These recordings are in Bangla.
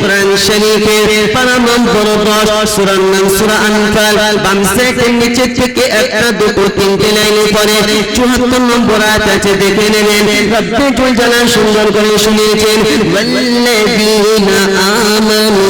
কোরআন শরীফের পরম বরবর সূরা নাম সূরা আনফাল বাম সাইডের নিচে থেকে একটা দুটো তিনটে লাইনে পরে 74 নম্বর আয়াত আছে দেখে নেবেন রব্বুল জালাল সুন্দর করে শুনিয়েছেন ওয়াল্লাযীনা আমানু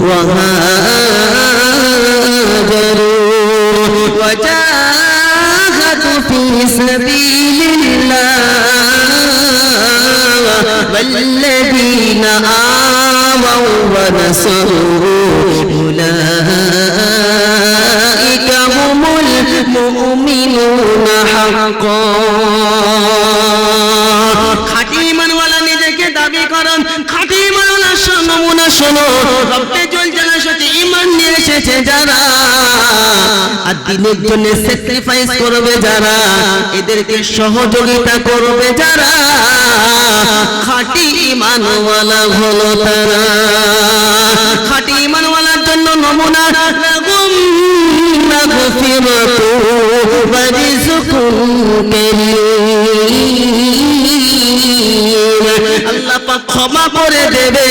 ওয়া في سبيل الله والذين آووا ونصروا أولئك هم المؤمنون حقا. এসেছে যারা, আর দিনের জন্য স্যাক্রিফাইস করবে যারা, এদেরকে সহযোগিতা করবে যারা, খাঁটি ইমানওয়ালা হলো তারা। খাঁটি ইমানওয়ালার জন্য নমুনা কারীম। আল্লাহ ক্ষমা করে দেবে।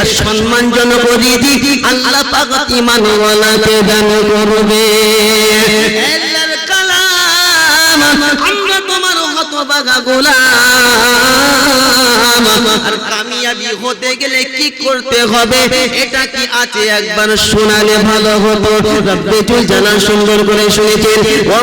আর সম্মানজনক রিজি আল্লাহ পাক ইমানওয়ালাকে দান করবে। হতে গেলে কি করতে হবে? একবার শোনালে ভালো হতো। সুন্দর করে শুনেছেন। ওয়া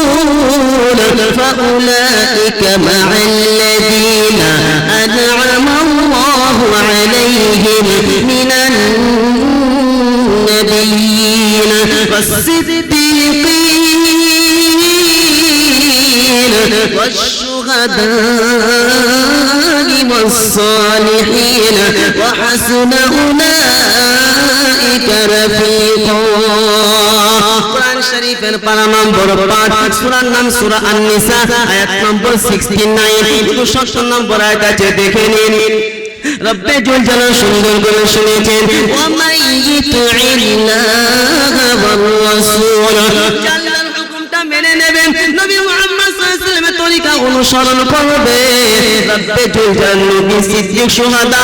الرسول فأولئك مع الذين أنعم الله عليهم من النبيين والصديقين والشهداء والصالحين وحسن أولئك رفيقا. শরীফের নাম আন-নিসা, আয়াত নম্বর 69 শুধু 70 নম্বর আয়াত আছে, দেখে নিন। রব্বে জল সুন্দর করে শুনেছেন ওয়ার রাসূল অনুসরণ করবে। রব্বে জল নবী সিদ্দিক সুহাদা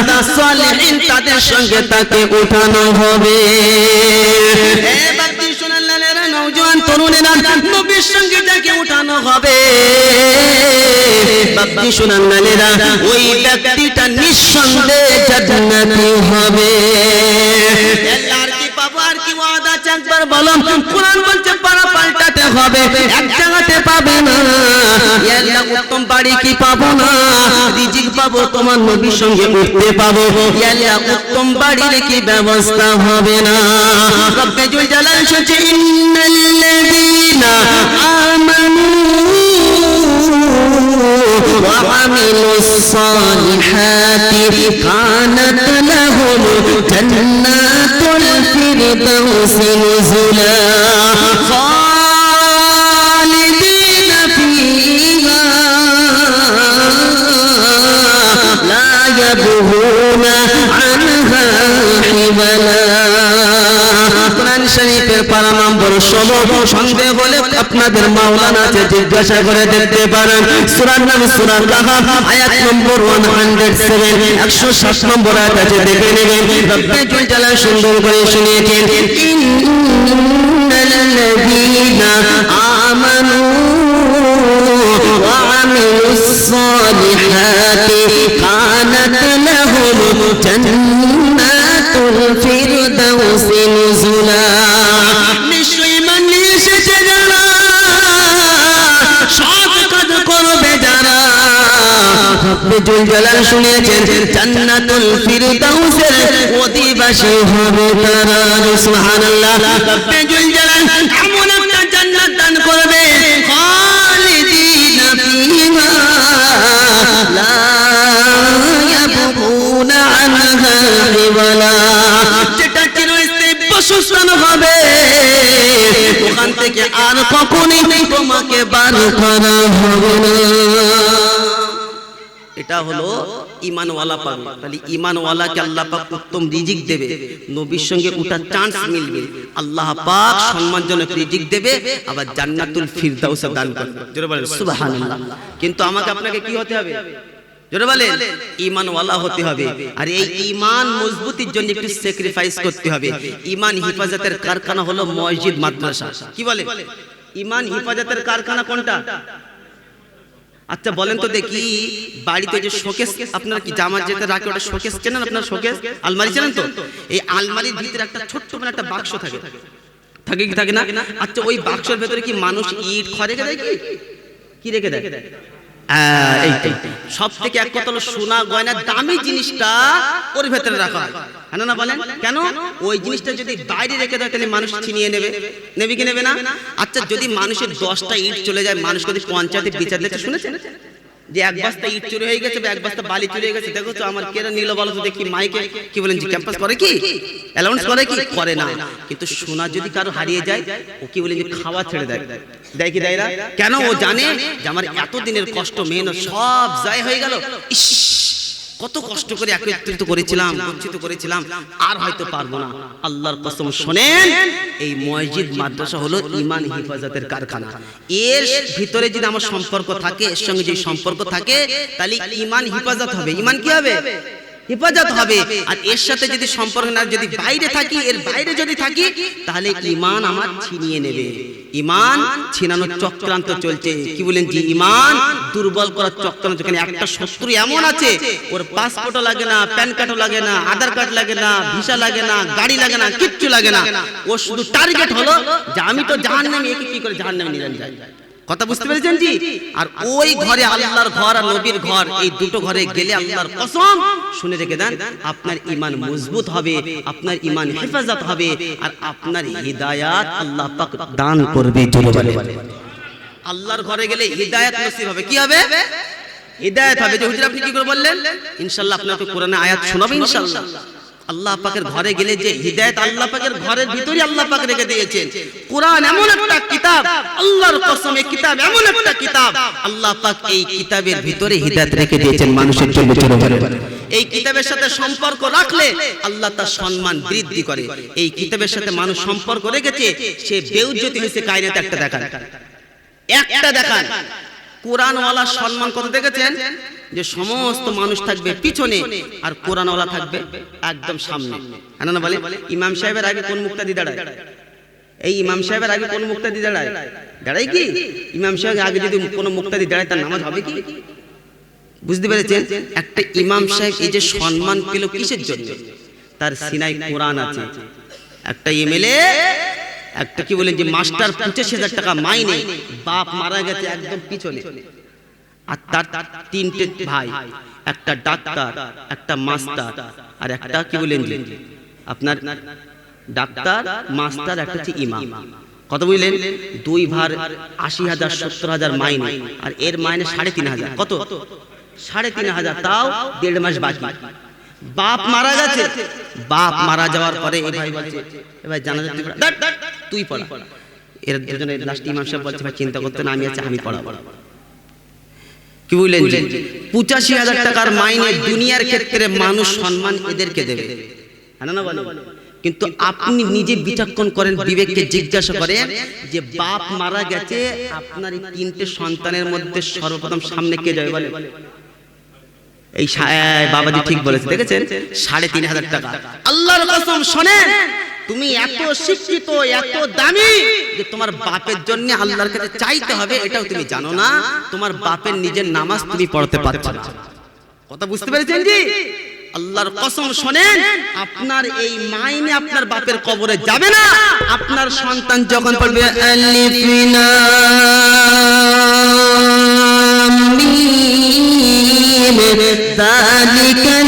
তাদের সঙ্গে তাকে উঠানো হবে। নওজোয়ান তরুণেরা নবীর সঙ্গে তাকে উঠানো হবে। বাপ্পি সোনালালেরা ওই ব্যক্তিটা নিঃসন্দেহে জান্নাতি হবে। উত্তম বাড়ি কি পাবো না? তোমার সঙ্গে উঠতে পাবো। বাড়ির কি ব্যবস্থা হবে না? রব্বে জুল الصالحات كانت لهم جنات الفردوس نزلا خالدين فيها لا يبغون عنها حبلا কোরআন শরীফের পারা নম্বর ষোলো সন্দেহ হলে আপনাদের মাওলানাকে জিজ্ঞাসা করে দেখতে পারেন, সূরার নাম সূরা কাহাফ, আয়াত নম্বর 107 107 নম্বর আয়াত দেখে নেবেন। রব্বুল জালাল সুন্দর করে শুনিয়েছেন, ইন্নাল্লাযীনা আমানু ওয়া আমিলুস জান্নাতুল ফিরদাউসি জুল জলাল শুনিয়েছেন, জান্নাতুল ফিরদাউসের অধিবাসী হবে তারা। সুবহানাল্লাহ। রব্বে জুল জলাল এমন একটা জান্নাত দান করবে, খালিদিনা ফিহা। আর কখনই তোমাকে বার করা হবে না। এটা হলো ইমানওয়ালা পাবে। তাহলে ইমানওয়ালাকে আল্লাহ পাক উত্তম রিজিক দেবে। নবীর সঙ্গে ওঠার চান্স মিলবে। আল্লাহ পাক সম্মানজনক রিজিক দেবে। আবার জান্নাতুল ফিরদাউস দান করবে। জোরে বলেন সুবহানাল্লাহ। কিন্তু আমাকে আপনাকে কি হতে হবে? জোরে বলেন ইমানওয়ালা হতে হবে। আর এই ইমান মজবুতির জন্য একটু স্যাক্রিফাইস করতে হবে। ইমান হিফাজতের কারখানা হলো মসজিদ মাদ্রাসা। কি বলে ইমান হিফাজতের কারখানা কোনটা? আচ্ছা বলেন তো দেখি বাড়িতে যে শোকেস আপনার কি জামার যেতে রাখে ওটা শোকেস চেনেন আপনার শোকেস? আলমারি চেনেন তো? এই আলমারির ভিতরে একটা ছোট্ট মানে একটা বাক্স থাকে। থাকে। কি থাকে না? আচ্ছা ওই বাক্সের ভেতরে কি মানুষ ইট খড় রেখে দেয় কি? কি রেখে দেয়? সব থেকে এক কথা হলো সোনা গয়না দামি জিনিসটা ওর ভেতরে রাখা হ্যাঁ। না বলেন? কেন? ওই জিনিসটা যদি বাইরে রেখে দেয়, তাহলে মানুষ ছিনিয়ে নেবে। নেবে কি নেবে না? আচ্ছা যদি মানুষের দশটা ইট চলে যায়, মানুষ যদি পঞ্চায়েতে বিচার দিচ্ছে শুনেছেন? যে এক বস্তা ইট চুরি হয়ে গেছে বা এক বস্তা বালি চুরি হয়ে গেছে, দেখো তো আমার কেরা নিল বলো তো দেখি, মাইকে কি বলেন, যে ক্যাম্পাস করে কি? অ্যালাউন্স করে কি? করে না। কিন্তু সোনা যদি কারও হারিয়ে যায়, ও কি বলেন যে খাওয়া ছেড়ে দেয়? দেয় কি দেয় না কেন? ও জানে যে আমার এত দিনের কষ্ট, মেহনত সব যায় হয়ে গেল। ইস! কত কষ্ট করে একত্রিত করেছিলাম, বঞ্চিত করেছিলাম, আর হয়তো পারব না। আল্লাহর কসম শোনেন, এই মসজিদ, মাদ্রাসা হলো ইমান হেফাজতের কারখানা। এর ভিতরে যদি আমার সম্পর্ক থাকে, এর সঙ্গে যদি সম্পর্ক থাকে, তাহলে ইমান হেফাজত হবে। ইমান কি হবে? হেফাজত হবে। আর এর সাথে যদি সম্পর্ক না যদি বাইরে থাকি এর বাইরে যদি থাকি তাহলে ইমান আমার ছিনিয়ে নেবে। ইমান ছিনানোর চক্রান্ত চলছে। কি বলেন যে ইমান দুর্বল করার চক্রান্ত যেখানে একটা শত্রু এমন আছে। ওর পাসপোর্টও লাগে না প্যান কার্ডও লাগে না আধার কার্ড লাগে না ভিসা লাগে না গাড়ি লাগে না কিচ্ছু লাগে না। ও শুধু টার্গেট হলো যে আমি তো জাহান নামে একে কি করে জাহান নামে নিলেন যায় কথা বুঝতে পেরেছেন জি? আর ওই ঘরে আল্লাহর ঘর আর নবীর ঘর এই দুটো ঘরে গেলে আল্লাহর কসম শুনে রেখে দেন আপনার ইমান মজবুত হবে আপনার ইমান হেফাজত হবে আর আপনার হিদায়াত আল্লাহ পাক দান করবে আল্লাহর ঘরে গেলে হিদায়াত নসিব হবে কি হবে? হিদায়াত হবে যে হুজুর আপনি কি করে বললেন? ইনশাআল্লাহ আপনাকে কোরআনে আয়াত শোনাবো ইনশাআল্লাহ। আল্লাহ পাকের ঘরে গেলে যে হিদায়াত আল্লাহ পাকের ঘরের ভিতরে আল্লাহ পাক রেখে দিয়েছেন। কোরআন এমন একটা কিতাব আল্লাহর কসম এই কিতাব এমন একটা কিতাব আল্লাহ পাক এই কিতাবের ভিতরে হিদায়াত রেখে দিয়েছেন মানুষের জন্য এই কিতাবের সাথে সম্পর্ক রাখলে আল্লাহ তার সম্মান বৃদ্ধি করে। এই কিতাবের সাথে মানুষ সম্পর্ক রেখেছে সে বেউজ্জতি হয়েছে কায়নাতে একটা দেখান। একটা দেখান। কোরআনওয়ালা সম্মান কত দেখেছেন যে সমস্ত মানুষ থাকবে পিছনে আর কোরআনওয়ালা থাকবে একদম সামনে। হ্যাঁ না বলে? ইমাম সাহেবের আগে কোন মুক্তাদি দাঁড়ায়? এই ইমাম সাহেবের আগে কোন মুক্তাদি দাঁড়ায়? দাঁড়ায় কি? ইমাম সাহেবের আগে যদি কোনো মুক্তাদি দাঁড়ায়, তার নামাজ হবে কি? বুঝতে পেরেছেন? একটা ইমাম সাহেব এই যে সম্মান পেল কিসের জন্য? তার সিনাই কোরআন আছে। একটা এমএলএ, একটা কি বলেন যে মাস্টার পঁচিশ হাজার টাকা মাইনে, বাপ মারা গেছে একদম পিছনে। আর তার তিনটে ভাই একটা ডাক্তার একটা মাস্টার আর একটা কি আপনার ডাক্তার মাস্টার একটা হচ্ছে ইমাম। কত দুই ভার আশি হাজার সত্তর হাজার মাইনে আর এর মাইনে সাড়ে তিন হাজার। কত? সাড়ে তিন হাজার তাও দেড় মাস বাকি। বাপ মারা গেছে। বাপ মারা যাওয়ার পরে এই ভাই বলছে এ ভাই জানা পড়া। ধ্যাৎ, তুই পড়া। এর দুজনে লাস্ট ইমাম সাহেব বলছে ভাই চিন্তা করতে না আমি আছে আমি পড়াবো। কি বুঝলেন যে পঁচাশি হাজার টাকার মাইনে দুনিয়ার ক্ষেত্রে মানুষ সম্মান এদেরকে দেবে। হ্যাঁ না বলে কিন্তু আপনি নিজে বিচক্ষণ করেন বিবেককে জিজ্ঞাসা করেন যে বাপ মারা গেছে আপনার এই তিনটে সন্তানের মধ্যে সর্বপ্রথম সামনে কে যাবে বলে এই বাবাজি ঠিক বলেছে দেখেছেন? সাড়ে তিন হাজার টাকা। আল্লাহর কসম শোনেন। তুমি এত শিক্ষিত এত দামি যে তোমার বাপের জন্য আল্লাহর কাছে চাইতে হবে এটাও তুমি জানো না? তোমার বাপের নিজের নামাজ তুমি পড়তে পারছ না। কথা বুঝতে পেরেছেন জি? আল্লাহর কসম শোনেন আপনার এই মাইনে আপনার বাপের কবরে যাবে না। আপনার সন্তান যখন পড়বে আলিফ লাম মিম যালিকাল